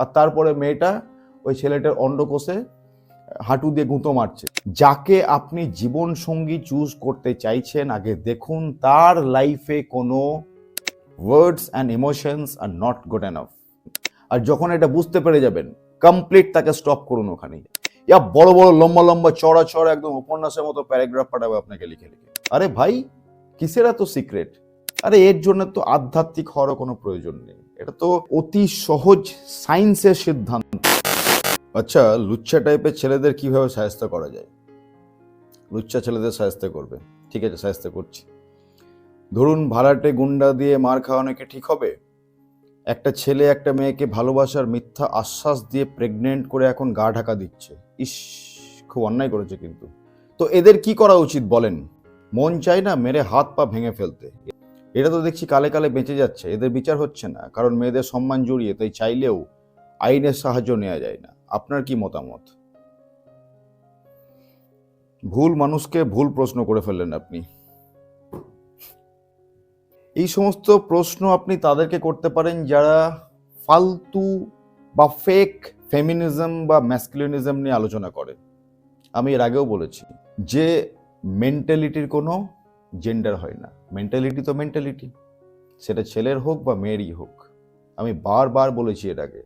আর তারপরে মেয়েটা ওই ছেলেটার অন্ডকোষে হাঁটু দিয়ে গুঁতো মারছে। যাকে আপনি জীবন সঙ্গী চুজ করতে চাইছেন, আগে দেখুন, তার লাইফে কোনো words and emotions are not good enough আর যখন এটা বুঝতে পেরে যাবেন কমপ্লিট তাকে স্টপ করুন ওখানে ইয়া বড় বড় লম্বা লম্বা চড়া চড়া একদম উপন্যাসের মতো প্যারাগ্রাফ পাঠাবে আপনাকে লিখে লিখে। আরে ভাই, কিসেরা তো সিক্রেট আরে এর জন্য তো আধ্যাত্মিক হওয়ারও কোনো প্রয়োজন নেই। এটা তো অতি সহজ সায়েন্সের সিদ্ধান্ত। আচ্ছা লুচ্চা টাইপের ছেলেদের কীভাবে সাহায্য করা যায়? লুচ্চা ছেলেদের সাহায্য করবে। ঠিক আছে সাহায্য করছি। ধরুন, ভাড়াটে গুন্ডা দিয়ে মার খাওয়ানো কি ঠিক হবে? একটা ছেলে একটা মেয়েকে ভালোবাসার মিথ্যা আশ্বাস দিয়ে প্রেগনেন্ট করে এখন গা ঢাকা দিচ্ছে। ইস, খুব অন্যায় করেছে কিন্তু। তো এদের কি করা উচিত বলেন? মন চাই না মেরে হাত পা ভেঙে ফেলতে। এটা তো দেখছি কালে কালে বেঁচে যাচ্ছে, এদের বিচার হচ্ছে না, কারণ মেয়েদের সম্মান জড়িয়ে তাই চাইলেও আইনের সাহায্য নেওয়া যায় না। আপনার কি মতামত? ভুল মানুষকে ভুল প্রশ্ন করে ফেললেন আপনি। এই সমস্ত প্রশ্ন আপনি তাদেরকে করতে পারেন যারা ফালতু বা ফেক ফেমিনিজম বা ম্যাসকুলিনিজম নিয়ে আলোচনা করে। আমি এর আগেও বলেছি, যে মেন্টালিটির কোনো জেন্ডার হয় না। মেন্টালিটি তো মেন্টালিটি সেটা ছেলের হোক বা মেয়েরই হোক। আমি বারবার বলেছি আগে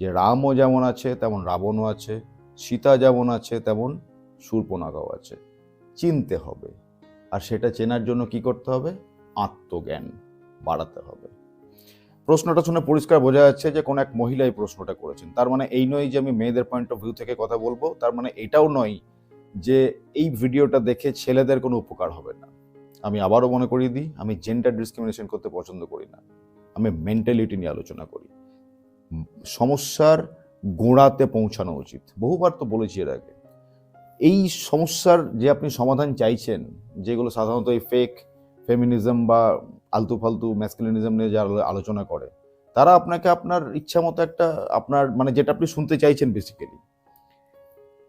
যে রামও যেমন আছে, তেমন রাবণও আছে, সীতা যেমন আছে, তেমন শূর্পনাগাও আছে। চিনতে হবে। আর সেটা চেনার জন্য কি করতে হবে? আত্মজ্ঞান বাড়াতে হবে। প্রশ্নটা শুনে পরিষ্কার বোঝা যাচ্ছে যে কোন এক মহিলা এই প্রশ্নটা করেছেন। তার মানে এই নয় যে আমি মেয়েদের পয়েন্ট অফ ভিউ থেকে কথা বলব। তার মানে এটাও নয় যে এই ভিডিওটা দেখে ছেলেদের কোনো উপকার হবে না। আমি আবারও মনে করিয়ে দিই, আমি জেন্ডার ডিসক্রিমিনেশন করতে পছন্দ করি না। আমি মেন্টালিটি নিয়ে আলোচনা করি। সমস্যার গোড়াতে পৌঁছানো উচিত। বহুবার তো বলেছি এর আগে। এই সমস্যার যে আপনি সমাধান চাইছেন, যেগুলো সাধারণত এই ফেক ফেমিনিজম বা আলতু ফালতু ম্যাসকুলিনিজম নিয়ে যারা আলোচনা করে, তারা আপনাকে আপনার ইচ্ছা মতো একটা আপনার মানে যেটা আপনি শুনতে চাইছেন বেসিক্যালি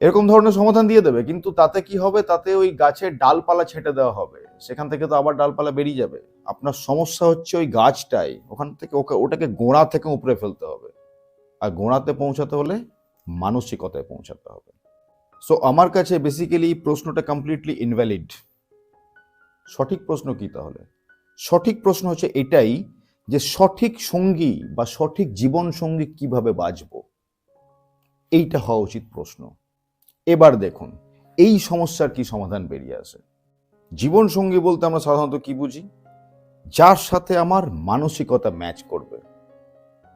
এরকম ধরনের সমাধান দিয়ে দেবে, কিন্তু তাতে কি হবে? তাতে ওই গাছের ডালপালা ছেটে দেওয়া হবে। সেখান থেকে তো আবার ডালপালা বেরিয়ে যাবে। আপনার সমস্যা হচ্ছে ওই গাছটাই। ওখান থেকে ওকে, ওটাকে গোড়া থেকে উপরে ফেলতে হবে। আর গোড়াতে পৌঁছাতে হলে মানসিকতায় পৌঁছাতে হবে। সো আমার কাছে বেসিক্যালি প্রশ্নটা কমপ্লিটলি ইনভ্যালিড সঠিক প্রশ্ন কি তাহলে? সঠিক প্রশ্ন হচ্ছে এটাই যে সঠিক সঙ্গী বা সঠিক জীবন সঙ্গী কীভাবে বাঁচবো? এইটা হওয়া উচিত প্রশ্ন। এবার দেখুন, এই সমস্যার কি সমাধান বেরিয়ে আসে? জীবন সঙ্গী বলতে আমরা সাধারণত কি বুঝি? যার সাথে আমার মানসিকতা ম্যাচ করবে।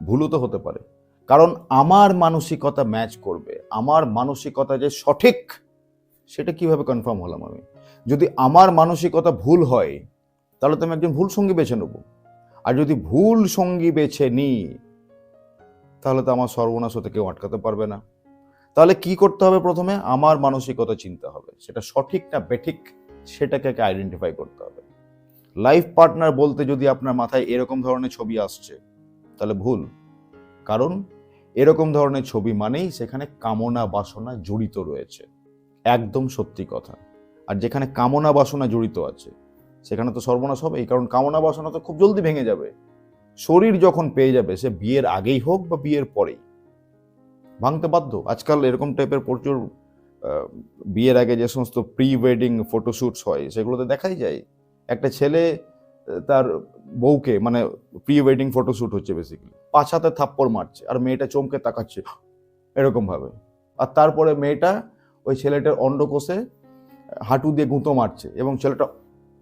ভুলও তো হতে পারে। কারণ আমার মানসিকতা ম্যাচ করবে। আমার মানসিকতা যে সঠিক, সেটা কীভাবে কনফার্ম হলাম আমি? যদি আমার মানসিকতা ভুল হয়, তাহলে তো আমি একজন ভুল সঙ্গী বেছে নেব। আর যদি ভুল সঙ্গী বেছে নিই, তাহলে তো আমার সর্বনাশ হতে কেউ আটকাতে পারবে না। তাহলে কি করতে হবে প্রথমে? আমার মানসিকতা চিনতে হবে। সেটা সঠিক না বেঠিক? সেটাকে আইডেন্টিফাই করতে হবে। লাইফ পার্টনার বলতে যদি আপনার মাথায় এরকম ধরনের ছবি আসছে, তাহলে ভুল। কারণ এরকম ধরনের ছবি মানেই সেখানে কামনা বাসনা জড়িত রয়েছে। একদম সত্যি কথা। আর যেখানে কামনা বাসনা জড়িত আছে, সেখানে তো সর্বনাশ হবে কারণ কামনা বাসনা তো খুব জলদি ভেঙে যাবে। শরীর যখন পেয়ে যাবে, সে বিয়ের আগেই হোক বা বিয়ের পরেই। ভাঙতে বাধ্য। আজকাল এরকম টাইপের প্রচুর বিয়ের আগে যে সমস্ত প্রি ওয়েডিং ফটোশ্যুটস হয়, সেগুলোতে দেখাই যায়। একটা ছেলে তার বউকে মানে প্রি ওয়েডিং ফটোশ্যুট হচ্ছে বেসিক্যালি পাছাতে থাপ্পড় মারছে, আর মেয়েটা চমকে তাকাচ্ছে, এরকমভাবে। আর তারপরে মেয়েটা ওই ছেলেটার অন্ডকোষে হাঁটু দিয়ে গুঁতো মারছে, এবং ছেলেটা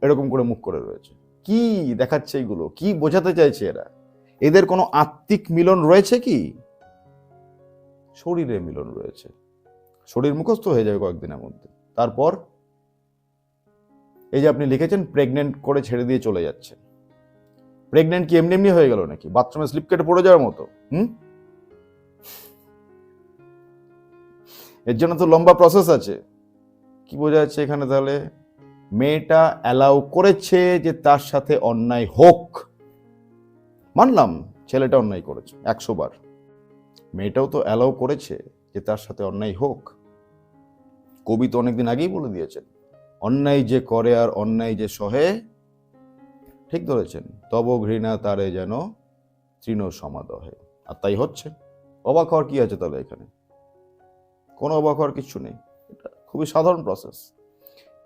এরকম করে মুখ করে রয়েছে। কি দেখাচ্ছে এইগুলো? কি বোঝাতে চাইছে এরা? এদের কোনো আত্মিক মিলন রয়েছে কি? শরীরে মিলন রয়েছে। শরীর মুখস্থ হয়ে যাবে কয়েকদিনের মধ্যে। তারপর এই যে আপনি লিখেছেন প্রেগনেন্ট করে ছেড়ে দিয়ে চলে যাচ্ছে প্রেগনেন্ট কি এমনি এমনি হয়ে গেল নাকি? বাথরুমে স্লিপ কেটে পড়ে যাওয়ার মতো? হুম? এর জন্য তো লম্বা প্রসেস আছে। কি বোঝা যাচ্ছে এখানে তাহলে? মেয়েটা অ্যালাউ করেছে যে তার সাথে অন্যায় হোক। মানলাম, ছেলেটা অন্যায় করেছে, একশো বার। মেয়েটাও তো অ্যালাউ করেছে যে তার সাথে অন্যায় হোক। কবি তো অনেকদিন আগেই বলে দিয়েছেন, অন্যায় যে করে আর অন্যায় যে সহে, ঠিক ধরেছেন, তব ঘৃণা তারে যেন তৃণ সমাদহে। আর তাই হচ্ছে। অবাক হওয়ার কি আছে তাহলে এখানে? কোনো অবাক হওয়ার কিছু নেই। এটা খুবই সাধারণ প্রসেস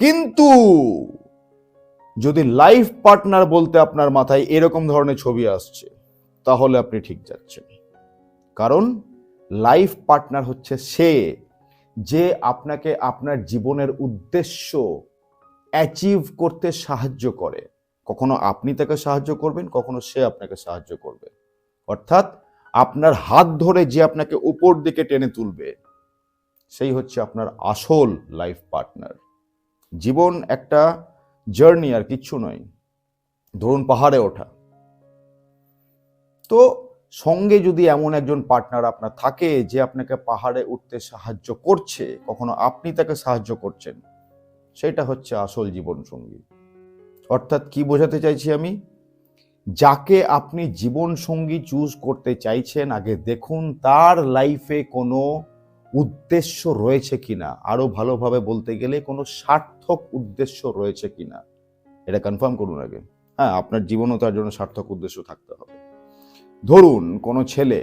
কিন্তু যদি লাইফ পার্টনার বলতে আপনার মাথায় এরকম ধরনের ছবি আসছে, তাহলে আপনি ঠিক যাচ্ছেন। কারণ লাইফ পার্টনার হচ্ছে সে যে আপনাকে আপনার জীবনের উদ্দেশ্য অ্যাচিভ করতে সাহায্য করে। কখনো আপনি তাকে সাহায্য করবেন, কখনো সে আপনাকে সাহায্য করবে। অর্থাৎ আপনার হাত ধরে যে আপনাকে উপর দিকে টেনে তুলবে, সেই হচ্ছে আপনার আসল লাইফ পার্টনার জীবন একটা জার্নি আর কিচ্ছু নয়। ধরুন পাহাড়ে ওঠা। তো সঙ্গে যদি এমন একজন পার্টনার আপনার থাকে যে আপনাকে পাহাড়ে উঠতে সাহায্য করছে, কখনো আপনি তাকে সাহায্য করছেন? সেটা হচ্ছে আসল জীবন সঙ্গী অর্থাৎ কি বোঝাতে চাইছি আমি? যাকে আপনি জীবন সঙ্গী চুজ করতে চাইছেন, আগে দেখুন তার লাইফে কোনো উদ্দেশ্য রয়েছে কিনা। আরও ভালোভাবে বলতে গেলে কোনো সার্থক উদ্দেশ্য রয়েছে কিনা। এটা কনফার্ম করুন আগে। হ্যাঁ আপনার জীবনও তার জন্য সার্থক উদ্দেশ্য থাকতে হবে। ধরুন কোনো ছেলে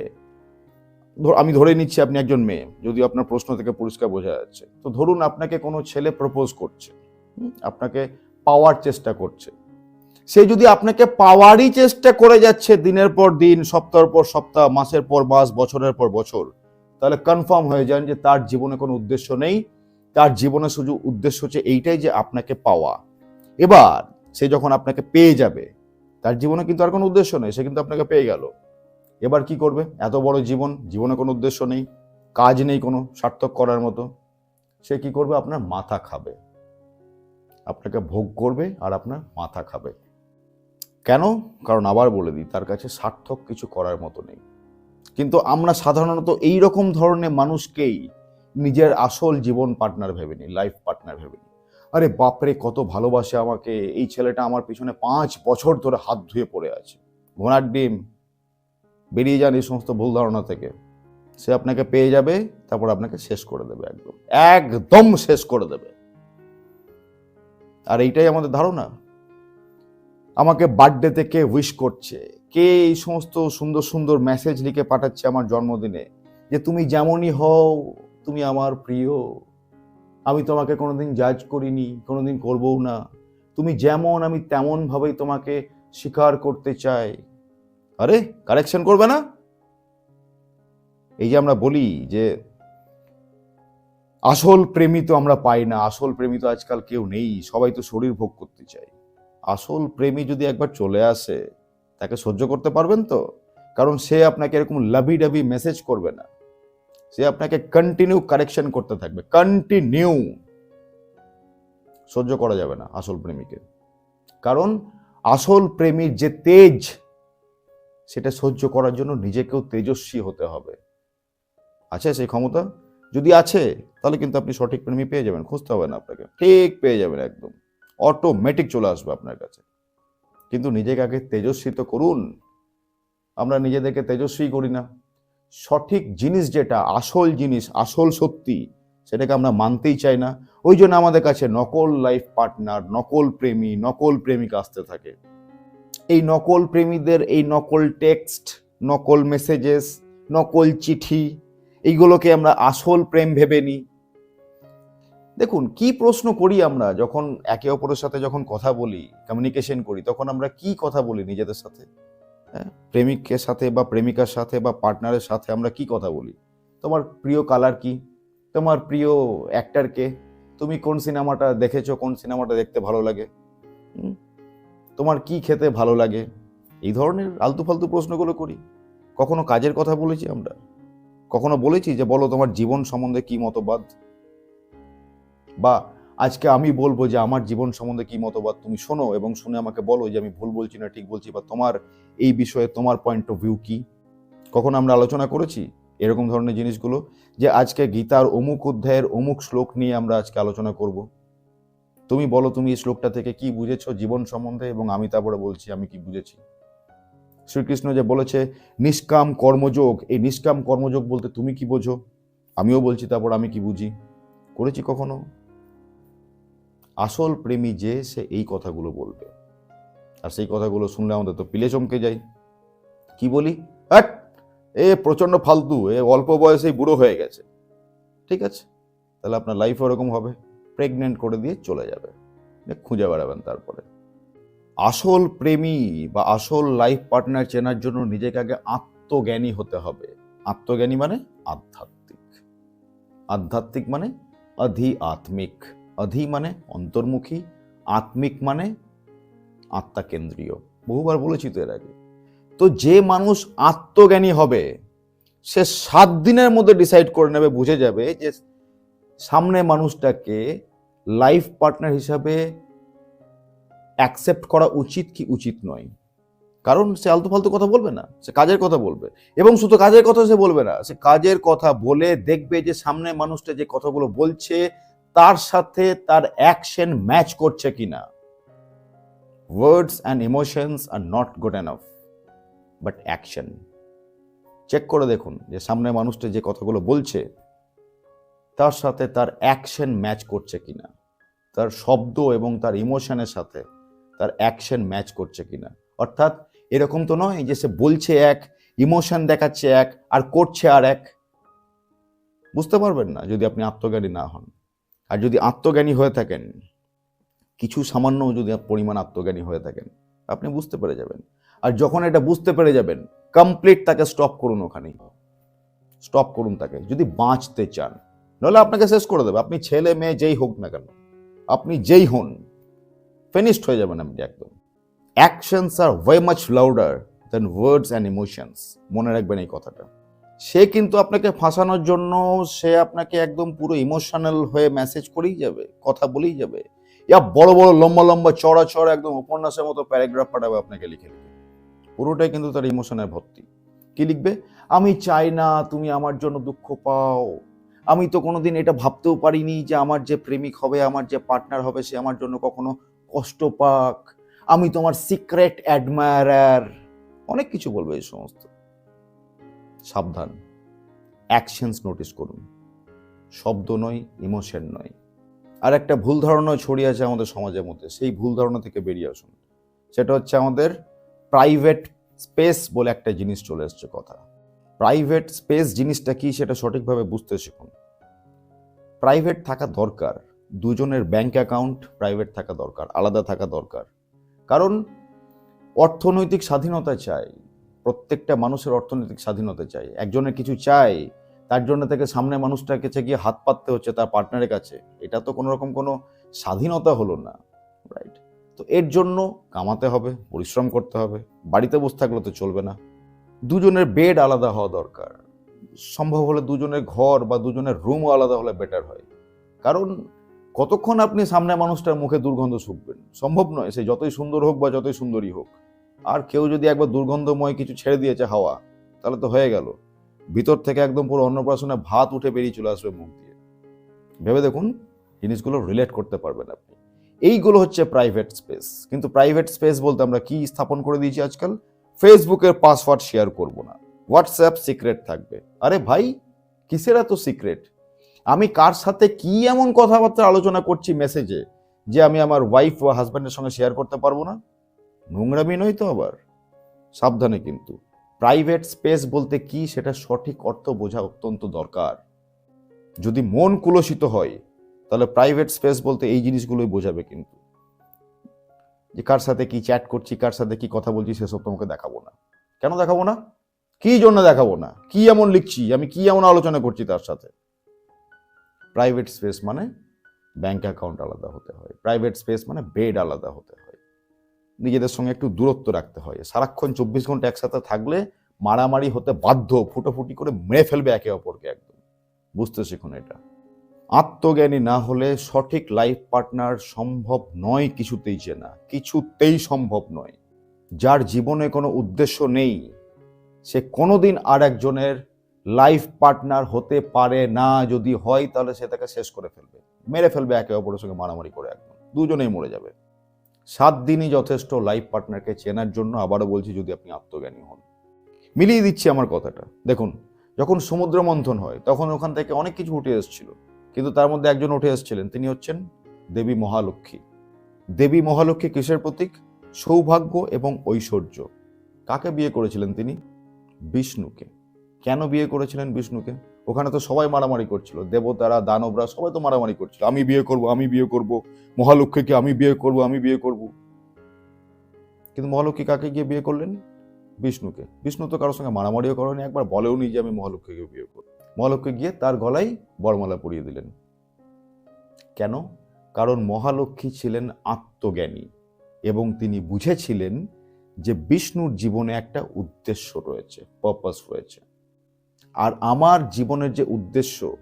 আমি ধরে নিচ্ছি আপনি একজন মেয়ে যদি আপনার প্রশ্ন থেকে পরিষ্কার বোঝা যাচ্ছে। তো ধরুন আপনাকে কোনো ছেলে প্রপোজ করছে আপনাকে পাওয়ার চেষ্টা করছে। সে যদি আপনাকে পাওয়ারই চেষ্টা করে যাচ্ছে দিনের পর দিন সপ্তাহের পর সপ্তাহ, মাসের পর মাস, বছরের পর বছর, তাহলে কনফার্ম হয়ে যান যে তার জীবনে কোনো উদ্দেশ্য নেই, তার জীবনে শুধু উদ্দেশ্য হচ্ছে এইটাই যে আপনাকে পাওয়া। এবার সে যখন আপনাকে পেয়ে যাবে তার জীবনে কিন্তু আর কোনো উদ্দেশ্য নেই, সে কিন্তু আপনাকে পেয়ে গেল। এবার কি করবে? এত বড় জীবন, জীবনে কোনো উদ্দেশ্য নেই, কাজ নেই কোনো সার্থক করার মতো। সে কি করবে? আপনার মাথা খাবে। আপনাকে ভোগ করবে আর আপনার মাথা খাবে। কেন? কারণ আবার বলে দিই, তার কাছে সার্থক কিছু করার মতো নেই। কিন্তু আমরা সাধারণত এই রকম ধরনের মানুষকেই নিজের আসল জীবন পার্টনার ভেবে নিই লাইফ পার্টনার ভেবে নিই। আরে বাপরে, কত ভালোবাসে আমাকে। এই ছেলেটা আমার পিছনে পাঁচ বছর ধরে হাত ধুয়ে পড়ে আছে। ঘোড়ার ডিম, বেরিয়ে যান এই সমস্ত ভুল ধারণা থেকে। সে আপনাকে পেয়ে যাবে, তারপর আপনাকে শেষ করে দেবে একদম। একদম শেষ করে দেবে। আর এইটাই আমাদের ধারণা। আমাকে বার্থডেতে কে উইশ করছে? কে এই সমস্ত সুন্দর সুন্দর মেসেজ লিখে পাঠাচ্ছে আমার জন্মদিনে? যে তুমি যেমনই হও, তুমি আমার প্রিয়। আমি তোমাকে কোনোদিন জাজ করিনি, কোনোদিন করবও না। তুমি যেমন আমি তেমনভাবেই তোমাকে স্বীকার করতে চাই। আরে কারেকশন করবে না? এই যে আমরা বলি যে, আসল প্রেমী তো আমরা পাই না, আসল প্রেমী তো আজকাল কেউ নেই, সবাই তো শরীর ভোগ করতে চায়। আসল প্রেমী যদি একবার চলে আসে, তাকে সহ্য করতে পারবেন তো? কারণ সে আপনাকে এরকম লাভি ডাবি মেসেজ করবে না। সে আপনাকে কন্টিনিউ কারেকশন করতে থাকবে। কন্টিনিউ সহ্য করা যাবে না আসল প্রেমীকে কারণ আসল প্রেমীর যে তেজ, সেটা সহ্য করার জন্য নিজেকেও তেজস্বী হতে হবে। আছে সেই ক্ষমতা? যদি আছে, তাহলে কিন্তু আপনি সঠিক প্রেমী পেয়ে যাবেন, খুঁজতে হবে না আপনাকে। ঠিক পেয়ে যাবেন একদম। অটোমেটিক চলে আসবে আপনার কাছে। কিন্তু নিজেকে আগে তেজস্বী তো করুন। আমরা নিজেদেরকে তেজস্বী করি না। সঠিক জিনিস যেটা, আসল জিনিস, আসল সত্যি, সেটাকে আমরা মানতেই চাই না। ওই জন্য আমাদের কাছে নকল লাইফ পার্টনার, নকল প্রেমী, নকল প্রেমিকা আসতে থাকে। এই নকল প্রেমীদের, এই নকল টেক্সট, নকল মেসেজেস, নকল চিঠি, এইগুলোকে আমরা আসল প্রেম ভেবে নিই। দেখুন, কি প্রশ্ন করি আমরা যখন একে অপরের সাথে যখন কথা বলি কমিউনিকেশন করি, তখন আমরা কি কথা বলি নিজেদের সাথে? হ্যাঁ প্রেমিকের সাথে বা প্রেমিকার সাথে বা পার্টনারের সাথে আমরা কি কথা বলি? তোমার প্রিয় কালার কি? তোমার প্রিয় অ্যাক্টারকে তুমি কোন সিনেমাটা দেখেছ? কোন সিনেমাটা দেখতে ভালো লাগে? তোমার কি খেতে ভালো লাগে? এই ধরনের আলতু ফালতু প্রশ্নগুলো করি। কখনো কাজের কথা বলেছি আমরা? কখনো বলেছি যে, বলো তোমার জীবন সম্বন্ধে কি মতবাদ? বা আজকে আমি বলব যে আমার জীবন সম্বন্ধে কি মতবাদ তুমি শোনো এবং শুনে আমাকে বলো যে আমি ভুল বলছি না, ঠিক বলছি বা তোমার এই বিষয়ে তোমার পয়েন্ট অফ ভিউ কি? কখন আমরা আলোচনা করেছি? এরকম ধরনের জিনিসগুলো যে আজকে গীতার অমুক অধ্যায়ের অমুক শ্লোক নিয়ে আমরা আজকে আলোচনা করব। তুমি বলো তুমি এই শ্লোকটা থেকে কি বুঝেছ জীবন সম্বন্ধে এবং আমি তারপরে বলছি, আমি কি বুঝেছি? শ্রীকৃষ্ণ যে বলেছে, নিষ্কাম কর্মযোগ এই নিষ্কাম কর্মযোগ বলতে তুমি কি বোঝো? আমিও বলছি তারপর আমি কি বুঝি? করেছি কখনো? আসল প্রেমী যে সে এই কথাগুলো বলবে। আর সেই কথাগুলো শুনলে আমাদের তো পিলে চমকে যাই কি বলি? হ্যাট এ প্রচণ্ড ফালতু, এ অল্প বয়সেই বুড়ো হয়ে গেছে। ঠিক আছে, তাহলে আপনার লাইফ ওরকম হবে। প্রেগনেন্ট করে দিয়ে চলে যাবে। খুঁজে বেড়াবেন তারপরে। আসল প্রেমী বা আসল লাইফ পার্টনার চেনার জন্য নিজেকে আগে আত্মজ্ঞানী হতে হবে। আত্মজ্ঞানী মানে আধ্যাত্মিক। আধ্যাত্মিক মানে অধি আত্মিক অধি মানে অন্তর্মুখী, আত্মিক মানে আত্মাকেন্দ্রীয়। বহুবার বলেছি তো এর আগে। তো যে মানুষ আত্মজ্ঞানী হবে, সে সাত দিনের মধ্যে ডিসাইড করে নেবে, বুঝে যাবে যে সামনে মানুষটাকে লাইফ পার্টনার হিসাবে অ্যাকসেপ্ট করা উচিত কি উচিত নয়। কারণ সে আলতু ফালতু কথা বলবে না, সে কাজের কথা বলবে। এবং শুধু কাজের কথা সে বলবে না, সে কাজের কথা বলে দেখবে যে সামনে মানুষটা যে কথাগুলো বলছে তার সাথে তার অ্যাকশন ম্যাচ করছে কিনা? Words and emotions are not good enough but action check করে দেখুন যে সামনে মানুষটা যে কথাগুলো বলছে, তার সাথে তার অ্যাকশন ম্যাচ করছে কিনা? তার শব্দ এবং তার ইমোশনের সাথে তার অ্যাকশন ম্যাচ করছে কিনা? অর্থাৎ এরকম তো নয় যে সে বলছে এক ইমোশন দেখাচ্ছে এক, আর করছে আর এক। বুঝতে পারবেন না যদি আপনি আত্মজ্ঞানী না হন। আর যদি আত্মজ্ঞানী হয়ে থাকেন, কিছু সামান্য যদি পরিমাণ আত্মজ্ঞানী হয়ে থাকেন, আপনি বুঝতে পেরে যাবেন। আর যখন এটা বুঝতে পেরে যাবেন কমপ্লিট তাকে স্টপ করুন ওখানেই। স্টপ করুন তাকে। যদি বাঁচতে চান নাহলে আপনাকে শেষ করে দেবে। আপনি ছেলে, মেয়ে, যেই হোক না কেন, আপনি যেই হন ফিনিশড হয়ে যাবেন আপনি একদম। Actions are way much louder than words and emotions মনে রাখবেন এই কথাটা। সে কিন্তু আপনাকে ফাঁসানোর জন্য সে আপনাকে একদম পুরো ইমোশনাল হয়ে মেসেজ করেই যাবে, কথা বলেই যাবে। ইয়া বড় বড় লম্বা লম্বা চড়া চড়া একদম উপন্যাসের মতো প্যারাগ্রাফ পাঠাবে আপনাকে লিখে লিখে। পুরোটাই কিন্তু তার ইমোশনের ভর্তি। কি লিখবে? আমি চাই না তুমি আমার জন্য দুঃখ পাও। আমি তো কোনোদিন এটা ভাবতেও পারিনি যে আমার যে প্রেমিক হবে, আমার যে পার্টনার হবে, সে আমার জন্য কখনো কষ্ট পাক। আমি তোমার সিক্রেট অ্যাডমায়ারার অনেক কিছু বলবে এই সমস্ত। সাবধান। অ্যাকশনস নোটিস করুন। শব্দ নয় ইমোশন নয়। আর একটা ভুল ধারণা ছড়িয়ে আছে আমাদের সমাজের মধ্যে, সেই ভুল ধারণা থেকে বেরিয়ে আসুন। সেটা হচ্ছে আমাদের প্রাইভেট স্পেস বলে একটা জিনিস চলে এসছে কথা। প্রাইভেট স্পেস জিনিসটা কি সেটা সঠিকভাবে বুঝতে শিখুন। প্রাইভেট থাকা দরকার। দুজনের ব্যাংক অ্যাকাউন্ট প্রাইভেট থাকা দরকার। আলাদা থাকা দরকার। কারণ অর্থনৈতিক স্বাধীনতা চাই। প্রত্যেকটা মানুষের অর্থনৈতিক স্বাধীনতা চাই। একজনের কিছু চাই তার জন্য থেকে সামনে মানুষটার কাছে গিয়ে হাত পাততে হচ্ছে তার পার্টনারের কাছে। এটা তো কোনো রকম কোনো স্বাধীনতা হলো না রাইট তো এর জন্য কামাতে হবে, পরিশ্রম করতে হবে, বাড়িতে বসে থাকলে তো চলবে না। দুজনের বেড আলাদা হওয়া দরকার। সম্ভব হলে দুজনের ঘর বা দুজনের রুমও আলাদা হলে বেটার হয়। কারণ কতক্ষণ আপনি সামনে মানুষটার মুখে দুর্গন্ধ শুকবেন? সম্ভব নয়, সে যতই সুন্দর হোক বা যতই সুন্দরী হোক। আর কেউ যদি একবার দুর্গন্ধময় কিছু ছেড়ে দিয়েছে হাওয়া, তাহলে তো হয়ে গেল। ভিতর থেকে একদম পুরো অন্নপ্রাশনে ভাত উঠে বেরিয়ে চলে আসবে মুখ দিয়ে। ভেবে দেখুন, জিনিসগুলো রিলেট করতে পারবেন আপনি। এইগুলো হচ্ছে প্রাইভেট স্পেস কিন্তু প্রাইভেট স্পেস বলতে আমরা কি স্থাপন করে দিয়েছি আজকাল? ফেসবুকের পাসওয়ার্ড শেয়ার করব না। হোয়াটসঅ্যাপ সিক্রেট থাকবে। আরে ভাই, কিসের এত সিক্রেট আমি কার সাথে কি এমন কথাবার্তা আলোচনা করছি মেসেজে যে আমি আমার ওয়াইফ বা হাজব্যান্ডের সঙ্গে শেয়ার করতে পারব না? নোংরামি নয় তো আবার? সাবধানে কিন্তু। প্রাইভেট স্পেস বলতে কি সেটা সঠিক অর্থ বোঝা অত্যন্ত দরকার। যদি মন কুলসিত হয়, তাহলে প্রাইভেট স্পেস বলতে এই জিনিসগুলোই বোঝাবে কিন্তু। যে কার সাথে কি চ্যাট করছি, কার সাথে কি কথা বলছি, সেসব তোমাকে দেখাবো না। কেন দেখাবো না? কি জন্য দেখাবো না? কি এমন লিখছি? আমি কি এমন আলোচনা করছি তার সাথে? প্রাইভেট স্পেস মানে ব্যাংক অ্যাকাউন্ট আলাদা হতে হয়। প্রাইভেট স্পেস মানে বেড আলাদা হতে হয়। নিজেদের সঙ্গে একটু দূরত্ব রাখতে হয়। সারাক্ষণ চব্বিশ ঘণ্টা একসাথে থাকলে মারামারি হতে বাধ্য, ফুটোফুটি করে মেরে ফেলবে একে অপরকে একদম। বুঝতে শিখুন এটা। আত্মজ্ঞানী না হলে সঠিক লাইফ পার্টনার সম্ভব নয় কিছুতেই চেনা। কিছুতেই সম্ভব নয়। যার জীবনে কোনো উদ্দেশ্য নেই, সে কোনোদিন আর একজনের লাইফ পার্টনার হতে পারে না। যদি হয়, তাহলে সে তাকে শেষ করে ফেলবে। মেরে ফেলবে একে অপরের সঙ্গে মারামারি করে একদম। দুজনেই মরে যাবে। সাত দিনই যথেষ্ট লাইফ পার্টনারকে চেনার জন্য আবারও বলছি যদি আপনি আত্মজ্ঞানী হন। মিলিয়ে দিচ্ছি আমার কথাটা। দেখুন, যখন সমুদ্র মন্থন হয়, তখন ওখান থেকে অনেক কিছু উঠে এসেছিল। কিন্তু তার মধ্যে একজন উঠে এসেছিলেন, তিনি হচ্ছেন দেবী মহালক্ষ্মী। দেবী মহালক্ষ্মী কিসের প্রতীক? সৌভাগ্য এবং ঐশ্বর্য। কাকে বিয়ে করেছিলেন তিনি? বিষ্ণুকে। কেন বিয়ে করেছিলেন বিষ্ণুকে? ওখানে তো সবাই মারামারি করছিল। দেবতারা, দানবরা সবাই তো মারামারি করছিল। আমি বিয়ে করব, আমি বিয়ে করব, মহালক্ষ্মীকে আমি বিয়ে করব, আমি বিয়ে করব। কিন্তু মহালক্ষ্মী কাকে গিয়ে বিয়ে করলেন? বিষ্ণুকে। বিষ্ণু তো কারোর সঙ্গে মারামারিও করেনি, একবার বলেও নি যে আমি মহালক্ষ্মীকে বিয়ে করব। মহালক্ষ্মী গিয়ে তার গলায় বরমালা পরিয়ে দিলেন। কেন? কারণ মহালক্ষ্মী ছিলেন আত্মজ্ঞানী এবং তিনি বুঝেছিলেন যে বিষ্ণুর জীবনে একটা উদ্দেশ্য রয়েছে পারপাস রয়েছে। আর আমার জীবনের যে উদ্দেশ্য,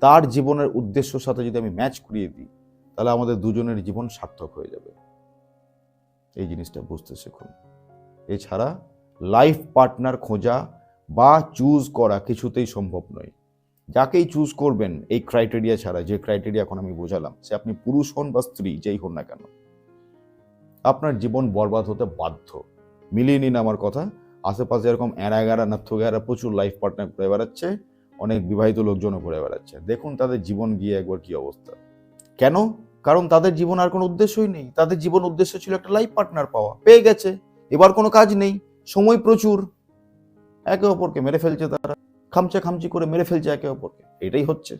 তার জীবনের উদ্দেশ্যর সাথে যদি আমি ম্যাচ করিয়ে দিই, তাহলে আমাদের দুজনের জীবন সার্থক হয়ে যাবে। এই জিনিসটা বুঝতে শিখুন। এছাড়া লাইফ পার্টনার খোঁজা বা চুজ করা কিছুতেই সম্ভব নয়। যাকেই চুজ করবেন, এই ক্রাইটেরিয়া ছাড়া, যে ক্রাইটেরিয়া এখন আমি বোঝালাম, সে আপনি পুরুষ হন বা স্ত্রী, যেই হন না কেন, আপনার জীবন বরবাদ হতে বাধ্য। মিলিয়ে নিন আমার কথা আশেপাশে এরকম এরা গেরা নাথ্য গেরা প্রচুর লাইফ পার্টনার ঘুরে বেড়াচ্ছে, অনেক বিবাহিত লোকজনও ঘুরে বেড়াচ্ছে। দেখুন তাদের জীবন গিয়ে একবার কি অবস্থা। কেন? কারণ তাদের জীবন আর কোনো উদ্দেশ্যই নেই। তাদের জীবন উদ্দেশ্য ছিল একটা লাইফ পার্টনার পাওয়া। পেয়ে গেছে। এবার কোনো কাজ নেই। সময় প্রচুর। একে অপরকে মেরে ফেলছে তারা। খামচা খামচি করে মেরে ফেলছে একে অপরকে। এটাই হচ্ছে।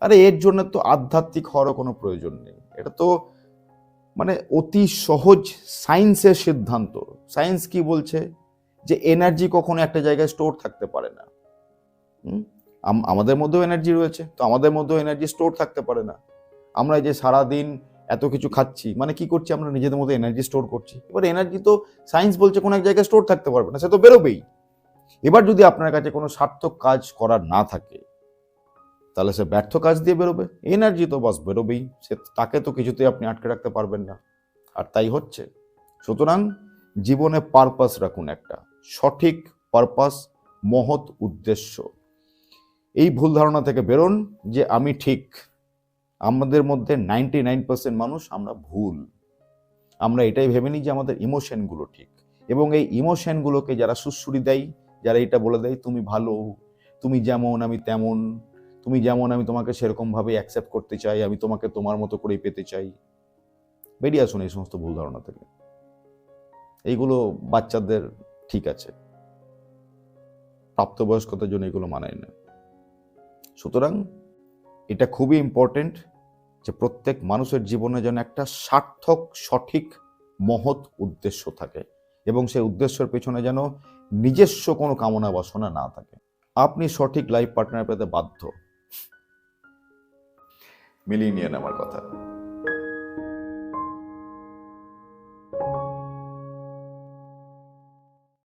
আরে এর জন্য তো আধ্যাত্মিক হওয়ারও কোনো প্রয়োজন নেই। এটা তো মানে অতি সহজ সায়েন্সের সিদ্ধান্ত। সায়েন্স কি বলছে? যে এনার্জি কখনো একটা জায়গায় স্টোর থাকতে পারে না? আমাদের মধ্যেও এনার্জি রয়েছে, তো আমাদের মধ্যেও এনার্জি স্টোর থাকতে পারে না। আমরা যে সারাদিন এত কিছু খাচ্ছি মানে কি করছি আমরা? নিজেদের মধ্যে এনার্জি স্টোর করছি। এবার এনার্জি তো সায়েন্স বলছে কোনো এক জায়গায় স্টোর থাকতে পারবে না, সে তো বেরোবেই। এবার যদি আপনার কাছে কোনো সার্থক কাজ করার না থাকে, তাহলে সে ব্যর্থ কাজ দিয়ে বেরোবে। এনার্জি তো বাস বেরোবেই, সে তাকে তো কিছুতেই আপনি আটকে রাখতে পারবেন না। আর তাই হচ্ছে। সুতরাং জীবনে পারপাস রাখুন একটা। সঠিক পারপাস মহৎ উদ্দেশ্য। এই ভুল ধারণা থেকে বেরোন যে আমি ঠিক। আমাদের মধ্যে নাইনটি নাইন পার্সেন্ট মানুষ আমরা ভুল। আমরা এটাই ভেবে নিই যে আমাদের ইমোশনগুলো ঠিক। এবং এই ইমোশনগুলোকে যারা সুশ্রুরি দেয়, যারা এটা বলে দেয়, তুমি ভালো, তুমি যেমন আমি তেমন, তুমি যেমন আমি তোমাকে সেরকমভাবে অ্যাকসেপ্ট করতে চাই, আমি তোমাকে তোমার মতো করেই পেতে চাই। বেরিয়ে আসুন এই সমস্ত ভুল ধারণা থেকে। এইগুলো বাচ্চাদের ঠিক আছে। প্রাপ্তবয়স্কতার জন্য এগুলো মানায় না। সুতরাং এটা খুবই ইম্পর্টেন্ট যে প্রত্যেক মানুষের জীবনে যেন একটা সার্থক, সঠিক, মহৎ উদ্দেশ্য থাকে এবং সেই উদ্দেশ্যের পেছনে যেন নিজস্ব কোনো কামনা বাসনা না থাকে। আপনি সঠিক লাইফ পার্টনার পেতে বাধ্য। মিলিয়ে নিয়ে আমার কথা।